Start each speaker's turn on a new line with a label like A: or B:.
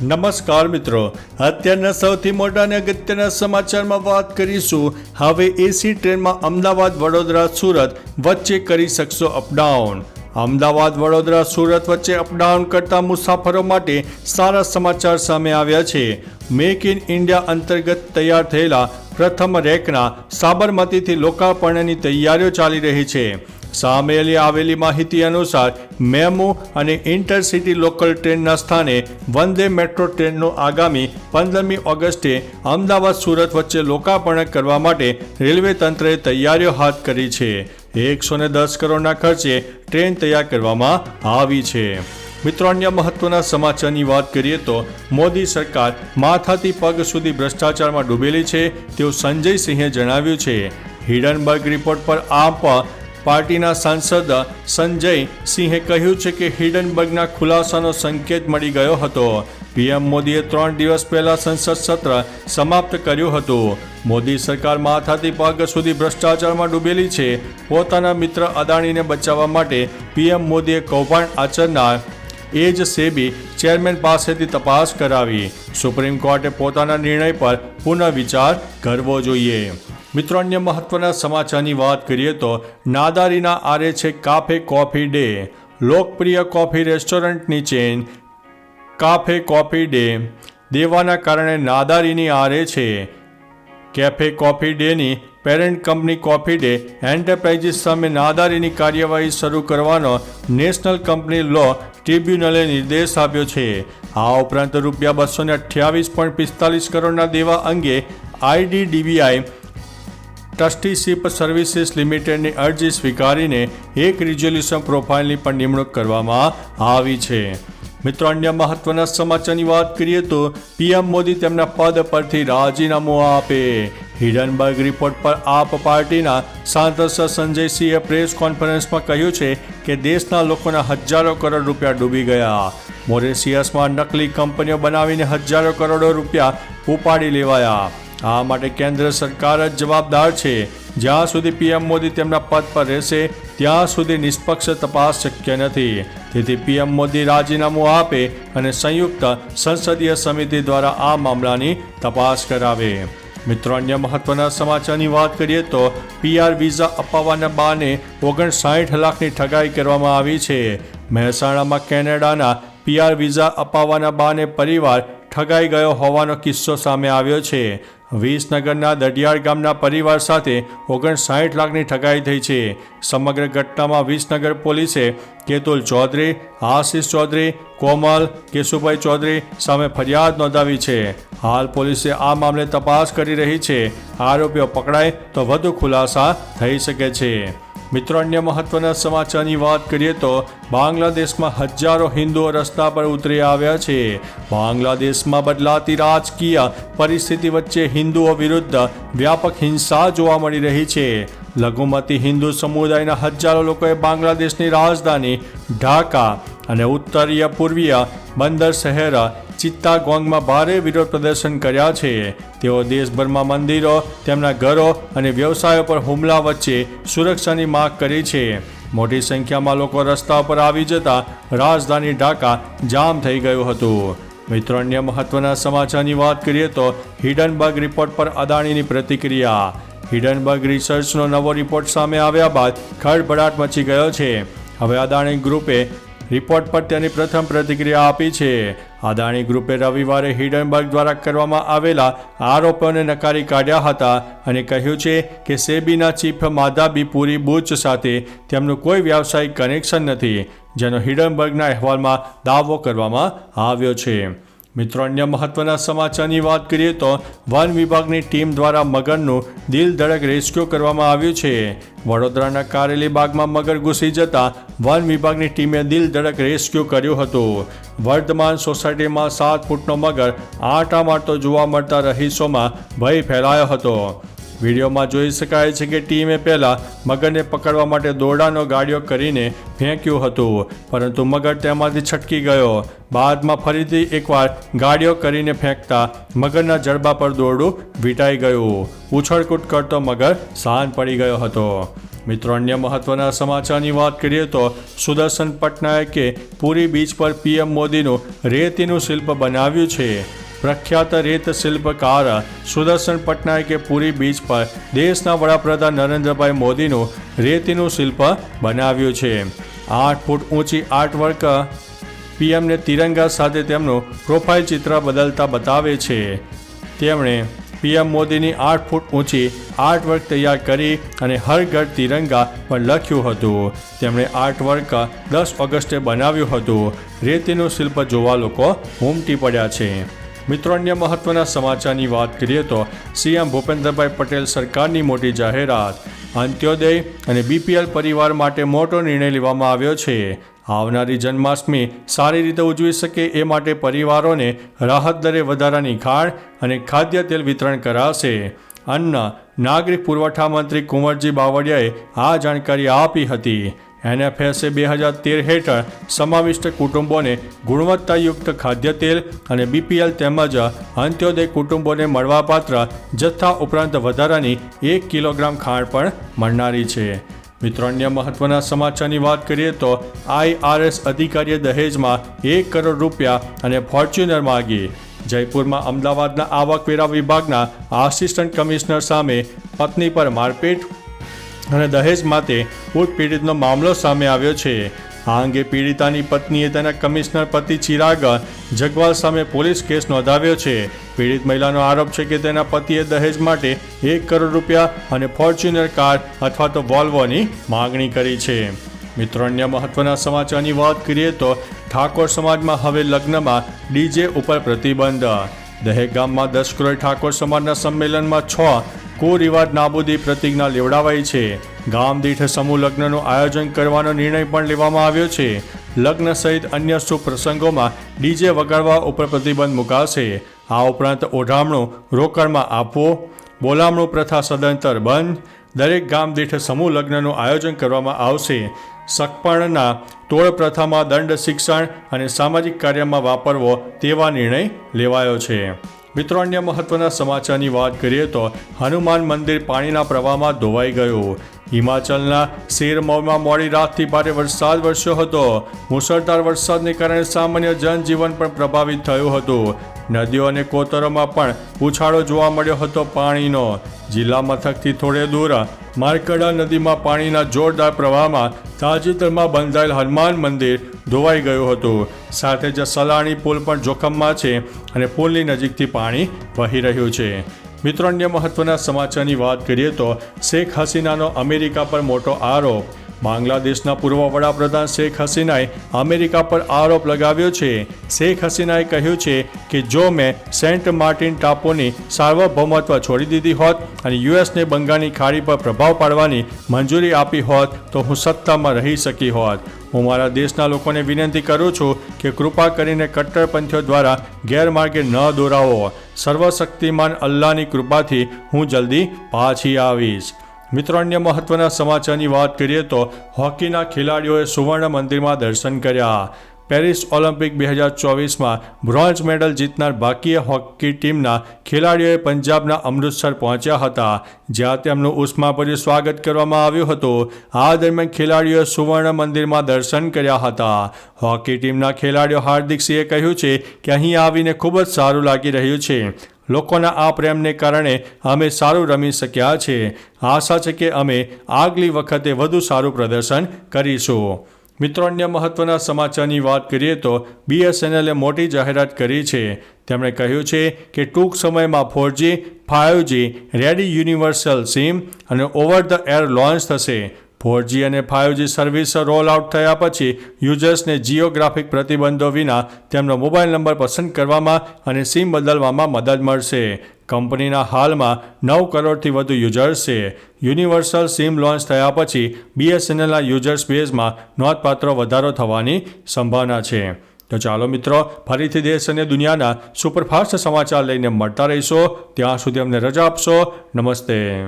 A: નમસ્કાર મિત્રો, અત્યારના સૌથી મોટા અને અગત્યના સમાચારમાં વાત કરીશું. હવે એસી ટ્રેનમાં અમદાવાદ, વડોદરા, સુરત વચ્ચે કરી શકશો અપડાઉન અમદાવાદ, વડોદરા, સુરત વચ્ચે અપડાઉન કરતા મુસાફરો માટે સારા સમાચાર સામે આવ્યા છે. મેક ઇન ઇન્ડિયા અંતર્ગત તૈયાર થયેલા પ્રથમ રેકના સાબરમતીથી લોકાર્પણની તૈયારીઓ ચાલી રહી છે. સામે આવેલી માહિતી અનુસાર મેમો અને ઇન્ટરસિટી લોકલ ટ્રેનના સ્થાને વંદે મેટ્રો ટ્રેનનું આગામી પંદરમી ઓગસ્ટે અમદાવાદ, સુરત વચ્ચે લોકાર્પણ કરવા માટે રેલવે તંત્રએ તૈયારીઓ હાથ કરી છે. એકસો ને દસ કરોડના ખર્ચે ટ્રેન તૈયાર કરવામાં આવી છે. મિત્રો, અન્ય મહત્વના સમાચારની વાત કરીએ તો મોદી સરકાર માથાથી પગ સુધી ભ્રષ્ટાચારમાં ડૂબેલી છે તેવું સંજય સિંહે જણાવ્યું છે. હિડનબર્ગ રિપોર્ટ પર આપ પાર્ટીના સાંસદ સંજય સિંહે કહ્યું છે કે હિડનબર્ગના ખુલાસાનો સંકેત મળી ગયો હતો. પીએમ મોદીએ ત્રણ દિવસ પહેલા સંસદ સત્ર સમાપ્ત કર્યું હતું. મોદી સરકાર માથાથી પગ સુધી ભ્રષ્ટાચારમાં ડૂબેલી છે. પોતાના મિત્ર અદાણીને બચાવવા માટે પીએમ મોદીએ કૌભાંડ આચરનાર એ જ સેબી ચેરમેન પાસેથી તપાસ કરાવી. સુપ્રીમ કોર્ટે પોતાના નિર્ણય પર પુનઃવિચાર કરવો જોઈએ. મિત્રો, અન્ય મહત્વના સમાચારની વાત કરીએ તો નાદારીના આરે છે કાફે કોફી ડે. લોકપ્રિય કોફી રેસ્ટોરન્ટની ચેન કાફે કોફી ડે. દેવાના કારણે નાદારીની આરે છે કેફે કોફી ડેની parent company coffee day. Enterprises સામે નાદારીની કાર્યવાહી શરૂ કરવાનો નેશનલ કંપની લો ટ્રિબ્યુનલે નિર્દેશ આપ્યો છે. આ ઉપરાંત રૂપિયા બસો ને અઠ્યાવીસ પોઈન્ટ પિસ્તાલીસ કરોડના દેવા અંગે આઈડીડીબીઆઈ ટ્રસ્ટીશીપ સર્વિસીસ લિમિટેડની અરજી સ્વીકારીને એક રિઝોલ્યુશન પ્રોફાઇલની પણ નિમણૂક કરવામાં આવી છે. મિત્રો, અન્ય મહત્વના સમાચારની વાત કરીએ તો પીએમ મોદી તેમના પદ પરથી રાજીનામું આપે. હિડનબર્ગ રિપોર્ટ પર આપ પાર્ટીના સાંસદ સંજયસિંહે પ્રેસ કોન્ફરન્સમાં કહ્યું છે કે દેશના લોકોના હજારો કરોડ રૂપિયા ડૂબી ગયા. મોરેશિયસમાં નકલી કંપનીઓ બનાવીને હજારો કરોડો રૂપિયા ઉપાડી લેવાયા. આ માટે કેન્દ્ર સરકાર જ જવાબદાર છે. જ્યાં સુધી પીએમ મોદી તેમના પદ પર રહેશે, ત્યાં સુધી નિષ્પક્ષ તપાસ શક્ય નથી. તેથી પીએમ મોદી રાજીનામું આપે અને સંયુક્ત સંસદીય સમિતિ દ્વારા આ મામલાની તપાસ કરાવે. મિત્રો, અન્ય મહત્વના સમાચારની વાત કરીએ તો પીઆર વિઝા અપાવવાના બાને ઓગણસાઠ લાખની ઠગાઈ કરવામાં આવી છે. મહેસાણામાં કેનેડાના પીઆર વિઝા અપાવવાના બાને પરિવાર ઠગાઈ ગયો હોવાનો કિસ્સો સામે આવ્યો છે. વિસનગરના દડિયાળ ગામના પરિવાર સાથે ઓગણસાઠ લાખની ઠગાઈ થઈ છે. સમગ્ર ઘટનામાં વિસનગર પોલીસે કેતુલ ચૌધરી, આશિષ ચૌધરી, કોમલ, કેશુભાઈ ચૌધરી સામે ફરિયાદ નોંધાવી છે. હાલ પોલીસે આ મામલે તપાસ કરી રહી છે. આરોપીઓ પકડાય તો વધુ ખુલાસા થઈ શકે છે. મિત્રો, અન્ય મહત્વના સમાચારની વાત કરીએ તો બાંગ્લાદેશમાં હજારો હિન્દુઓ રસ્તા પર ઉતરી આવ્યા છે. બાંગ્લાદેશમાં બદલાતી રાજકીય પરિસ્થિતિ વચ્ચે હિન્દુઓ વિરુદ્ધ વ્યાપક હિંસા જોવા મળી રહી છે. લઘુમતી હિન્દુ સમુદાયના હજારો લોકોએ બાંગ્લાદેશની રાજધાની ઢાકા અને ઉત્તરીય પૂર્વીય બંદર શહેર ચિત્તાગોંગમાં ભારે વિરોધ પ્રદર્શન કર્યા છે. તેઓ દેશભરમાં મંદિરો, તેમના ઘરો અને વ્યવસાયો પર હુમલા વચ્ચે સુરક્ષાની માગ કરી છે. મોટી સંખ્યામાં લોકો રસ્તા પર આવી જતા રાજધાની ઢાકા જામ થઈ ગયું હતું. મિત્રો, અન્ય મહત્વના સમાચારની વાત કરીએ તો હિડનબર્ગ રિપોર્ટ પર અદાણીની પ્રતિક્રિયા. હિડનબર્ગ રિસર્ચનો નવો રિપોર્ટ સામે આવ્યા બાદ ખળભળાટ મચી ગયો છે. હવે અદાણી ગ્રુપે રિપોર્ટ પર તેની પ્રથમ પ્રતિક્રિયા આપી છે. અદાણી ગ્રુપે રવિવારે હિડનબર્ગ દ્વારા કરવામાં આવેલા આરોપોને નકારી કાઢ્યા હતા અને કહ્યું છે કે સેબીના ચીફ માધાબી પુરી બુચ સાથે તેમનું કોઈ વ્યાવસાયિક કનેક્શન નથી, જેનો હિડનબર્ગના અહેવાલમાં દાવો કરવામાં આવ્યો છે. મિત્રો, અન્ય મહત્વના સમાચારની વાત કરીએ તો વન વિભાગની ટીમ દ્વારા મગરનું દિલ ધડક રેસ્ક્યુ કરવામાં આવ્યું છે. વડોદરાના કારેલી બાગમાં મગર ઘૂસી જતા વન વિભાગની ટીમે દિલ ધડક રેસ્ક્યુ કર્યું હતું. વર્ધમાન સોસાયટીમાં સાત ફૂટનો મગર આટા મારતો જોવા મળતા રહીશોમાં ભય ફેલાયો હતો. વિડીયોમાં જોઈ શકાય છે કે ટીમે પહેલાં મગરને પકડવા માટે દોરડાનો ગાડીઓ કરીને ફેંક્યું હતું, પરંતુ મગર તેમાંથી છટકી ગયો. બાદમાં ફરીથી એકવાર ગાડીઓ કરીને ફેંકતા મગરના જડબા પર દોરડું વીંટાઈ ગયું. ઉછળકૂટ કરતો મગર શાંત પડી ગયો હતો. મિત્રો, અન્ય મહત્વના સમાચારની વાત કરીએ તો સુદર્શન પટનાયકે પુરી બીચ પર પીએમ મોદીનું રેતીનું શિલ્પ બનાવ્યું છે. પ્રખ્યાત રેત શિલ્પકાર સુદર્શન પટનાયકે પુરી બીચ પર દેશના વડાપ્રધાન નરેન્દ્રભાઈ મોદીનું રેતીનું શિલ્પ બનાવ્યું છે. આઠ ફૂટ ઊંચી આર્ટવર્ક પીએમને તિરંગા સાથે તેમનું પ્રોફાઇલ ચિત્ર બદલતા બતાવે છે. તેમણે પીએમ મોદીની આઠ ફૂટ ઊંચી આર્ટવર્ક તૈયાર કરી અને હર ઘર તિરંગા પણ લખ્યું હતું. તેમણે આર્ટવર્ક દસ ઓગસ્ટે બનાવ્યું હતું. રેતીનું શિલ્પ જોવા લોકો ઉમટી પડ્યા છે. મિત્રો, અન્ય મહત્વના સમાચારની વાત કરીએ તો સીએમ ભૂપેન્દ્રભાઈ પટેલ સરકારની મોટી જાહેરાત. અંત્યોદય અને બીપીએલ પરિવાર માટે મોટો નિર્ણય લેવામાં આવ્યો છે. આવનારી જન્માષ્ટમી સારી રીતે ઉજવી શકે એ માટે પરિવારોને રાહત દરે વધારાની ખાણ અને ખાદ્ય તેલ વિતરણ કરાશે. અન્ન નાગરિક પુરવઠા મંત્રી કુંવરજી બાવળિયાએ આ જાણકારી આપી હતી. એનએફએસએ બે હજાર તેર હેઠળ સમાવિષ્ટ કુટુંબોને ગુણવત્તાયુક્ત ખાદ્ય તેલ અને બીપીએલ તેમજ અંત્યોદય કુટુંબોને મળવાપાત્ર જથ્થા ઉપરાંત વધારાની એક કિલોગ્રામ ખાંડ પણ મળનારી છે. મિત્રો, અન્ય મહત્વના સમાચારની વાત કરીએ તો આઈઆરએસ અધિકારીએ દહેજમાં એક કરોડ રૂપિયા અને ફોર્ચ્યુનર માગી. જયપુરમાં અમદાવાદના આવકવેરા વિભાગના આસિસ્ટન્ટ કમિશનર સામે પત્ની પર મારપીટ અને દહેજ માટે ઉત્પીડિતનો મામલો સામે આવ્યો છે. આ અંગે પીડિતાની પત્નીએ તેના કમિશનર પતિ ચિરાગ જગવાલ સામે પોલીસ કેસ નોંધાવ્યો છે. પીડિત મહિલાનો આરોપ છે કે તેના પતિએ દહેજ માટે એક કરોડ રૂપિયા અને ફોર્ચ્યુનર કાર અથવા તો વોલ્વોની માગણી કરી છે. મિત્રો, અન્ય મહત્વના સમાચારની વાત કરીએ તો ઠાકોર સમાજમાં હવે લગ્નમાં ડીજે ઉપર પ્રતિબંધ. દહેજ ગામમાં દસ કરોડ ઠાકોર સમાજના સંમેલનમાં છ કુરિવાજ નાબૂદી પ્રતિજ્ઞા લેવડાવાઈ છે. ગામ દીઠ સમૂહ લગ્નનું આયોજન કરવાનો નિર્ણય પણ લેવામાં આવ્યો છે. લગ્ન સહિત અન્ય શુભ પ્રસંગોમાં ડીજે વગાડવા ઉપર પ્રતિબંધ મુકાશે. આ ઉપરાંત ઓઢામણું રોકડમાં આપવો, બોલામણું પ્રથા સદંતર બંધ, દરેક ગામ દીઠ સમૂહ લગ્નનું આયોજન કરવામાં આવશે. સકપણના તોડ પ્રથામાં દંડ શિક્ષણ અને સામાજિક કાર્યમાં વાપરવો તેવા નિર્ણય લેવાયો છે. મિત્રો, અન્ય મહત્વના સમાચારની વાત કરીએ તો હનુમાન મંદિર પાણીના પ્રવાહમાં ધોવાઈ ગયું. હિમાચલના શેરમૌમાં મોડી રાતથી ભારે વરસાદ વરસ્યો હતો. મુસળધાર વરસાદને કારણે સામાન્ય જનજીવન પણ પ્રભાવિત થયું હતું. નદીઓ અને કોતરોમાં પણ ઉછાળો જોવા મળ્યો હતો પાણીનો. જિલ્લા મથકથી થોડે દૂર માર્કડા નદીમાં પાણીના જોરદાર પ્રવાહમાં તાજેતરમાં બંધાયેલ હનુમાન મંદિર ધોવાઈ ગયું હતું. સાથે જ સલાણી પુલ પણ જોખમમાં છે અને પુલની નજીકથી પાણી વહી રહ્યું છે. મિત્રો, અન્ય મહત્વના સમાચારની વાત કરીએ તો શેખ હસીનાનો અમેરિકા પર મોટો આરોપ. બાંગ્લાદેશના પૂર્વ વડાપ્રધાન શેખ હસીનાએ અમેરિકા પર આરોપ લગાવ્યો છે. શેખ હસીનાએ કહ્યું છે કે જો મેં સેન્ટ માર્ટિન ટાપુની સાર્વભૌમત્વ છોડી દીધી હોત અને યુએસને બંગાળની ખાડી પર પ્રભાવ પાડવાની મંજૂરી આપી હોત, તો હું સત્તામાં રહી શકી હોત. હું મારા દેશના લોકોને વિનંતી કરું છું કે કૃપા કરીને કટ્ટરપંથીઓ દ્વારા ગેરમાર્ગે ન દોરાવો. સર્વશક્તિમાન અલ્લાહની કૃપાથી હું જલ્દી પાછી આવીશ. મિત્રો, અન્ય મહત્વના સમાચારની વાત કરીએ તો હોકીના ખેલાડીઓએ સુવર્ણ મંદિરમાં દર્શન કર્યા. પેરિસ ઓલિમ્પિક બે હજાર ચોવીસમાં બ્રોન્ઝ મેડલ જીતનાર ભારતીય હોકી ટીમના ખેલાડીઓએ પંજાબના અમૃતસર પહોંચ્યા હતા, જ્યાં તેમનું ઉષ્માભર્યું સ્વાગત કરવામાં આવ્યું હતું. આ દરમિયાન ખેલાડીઓએ સુવર્ણ મંદિરમાં દર્શન કર્યા હતા. હોકી ટીમના ખેલાડીઓ હાર્દિક સિંહે કહ્યું છે કે અહીં આવીને ખૂબ જ સારું લાગી રહ્યું છે. લોકોના આ પ્રેમને કારણે અમે સારું રમી શક્યા છે. આશા છે કે અમે આગલી વખતે વધુ સારું પ્રદર્શન કરીશું. મિત્રો, અન્ય મહત્વના સમાચારની વાત કરીએ તો બીએસએનએલે મોટી જાહેરાત કરી છે. તેમણે કહ્યું છે કે ટૂંક સમયમાં four G five G ready universal SIM અને ઓવર ધ એર લોન્ચ થશે. ફોરજી અને five G service roll out થયા પછી યુઝર્સને જીઓગ્રાફિક પ્રતિબંધો વિના તેમનો મોબાઈલ નંબર પસંદ કરવામાં અને સિમ બદલવામાં મદદ મળશે. કંપનીના હાલમાં નવ કરોડથી વધુ યુઝર્સ છે. યુનિવર્સલ સિમ લોન્ચ થયા પછી બીએસએનએલના યુઝર્સ બેઝમાં નોંધપાત્ર વધારો થવાની સંભાવના છે. તો ચાલો મિત્રો, ફરીથી દેશ અને દુનિયાના સુપરફાસ્ટ સમાચાર લઈને મળતા રહીશો. ત્યાં સુધી અમને રજા આપશો. નમસ્તે.